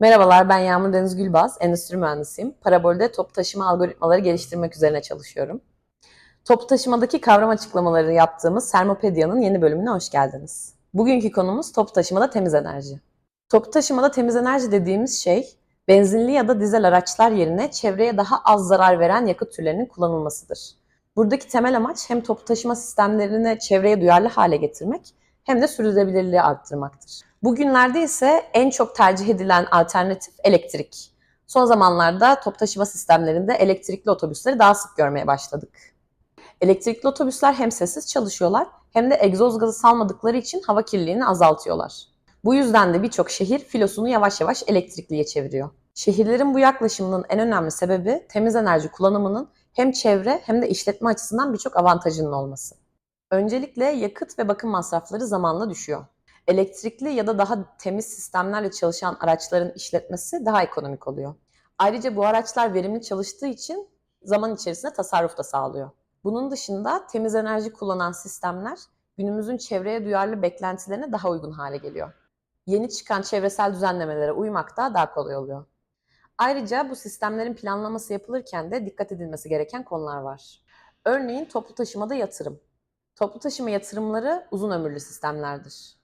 Merhabalar, ben Yağmur Deniz Gülbaz, endüstri mühendisiyim. Parabol'de toplu taşıma algoritmaları geliştirmek üzerine çalışıyorum. Toplu taşımadaki kavram açıklamaları yaptığımız Sermopedia'nın yeni bölümüne hoş geldiniz. Bugünkü konumuz toplu taşımada temiz enerji. Toplu taşımada temiz enerji dediğimiz şey, benzinli ya da dizel araçlar yerine çevreye daha az zarar veren yakıt türlerinin kullanılmasıdır. Buradaki temel amaç hem toplu taşıma sistemlerini çevreye duyarlı hale getirmek hem de sürdürülebilirliği arttırmaktır. Bugünlerde ise en çok tercih edilen alternatif elektrik. Son zamanlarda toplu taşıma sistemlerinde elektrikli otobüsleri daha sık görmeye başladık. Elektrikli otobüsler hem sessiz çalışıyorlar hem de egzoz gazı salmadıkları için hava kirliliğini azaltıyorlar. Bu yüzden de birçok şehir filosunu yavaş yavaş elektrikliye çeviriyor. Şehirlerin bu yaklaşımının en önemli sebebi temiz enerji kullanımının hem çevre hem de işletme açısından birçok avantajının olması. Öncelikle yakıt ve bakım masrafları zamanla düşüyor. Elektrikli ya da daha temiz sistemlerle çalışan araçların işletmesi daha ekonomik oluyor. Ayrıca bu araçlar verimli çalıştığı için zaman içerisinde tasarruf da sağlıyor. Bunun dışında temiz enerji kullanan sistemler günümüzün çevreye duyarlı beklentilerine daha uygun hale geliyor. Yeni çıkan çevresel düzenlemelere uymak da daha kolay oluyor. Ayrıca bu sistemlerin planlaması yapılırken de dikkat edilmesi gereken konular var. Örneğin toplu taşımada yatırım. Toplu taşıma yatırımları uzun ömürlü sistemlerdir.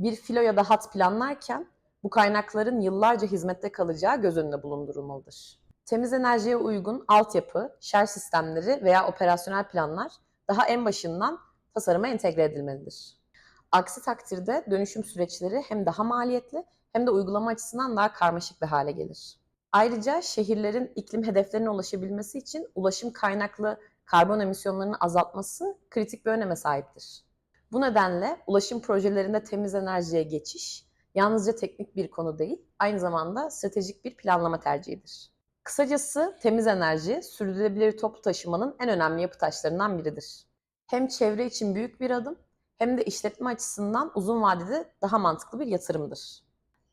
Bir filo ya da hat planlarken bu kaynakların yıllarca hizmette kalacağı göz önünde bulundurulmalıdır. Temiz enerjiye uygun altyapı, şarj sistemleri veya operasyonel planlar daha en başından tasarıma entegre edilmelidir. Aksi takdirde dönüşüm süreçleri hem daha maliyetli hem de uygulama açısından daha karmaşık bir hale gelir. Ayrıca şehirlerin iklim hedeflerine ulaşabilmesi için ulaşım kaynaklı karbon emisyonlarını azaltması kritik bir öneme sahiptir. Bu nedenle ulaşım projelerinde temiz enerjiye geçiş yalnızca teknik bir konu değil, aynı zamanda stratejik bir planlama tercihidir. Kısacası temiz enerji, sürdürülebilir toplu taşımanın en önemli yapı taşlarından biridir. Hem çevre için büyük bir adım, hem de işletme açısından uzun vadede daha mantıklı bir yatırımdır.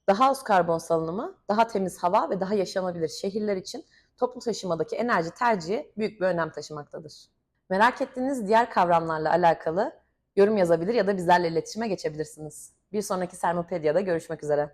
Daha az karbon salınımı, daha temiz hava ve daha yaşanabilir şehirler için toplu taşımadaki enerji tercihi büyük bir önem taşımaktadır. Merak ettiğiniz diğer kavramlarla alakalı yorum yazabilir ya da bizlerle iletişime geçebilirsiniz. Bir sonraki Sermopedia'da görüşmek üzere.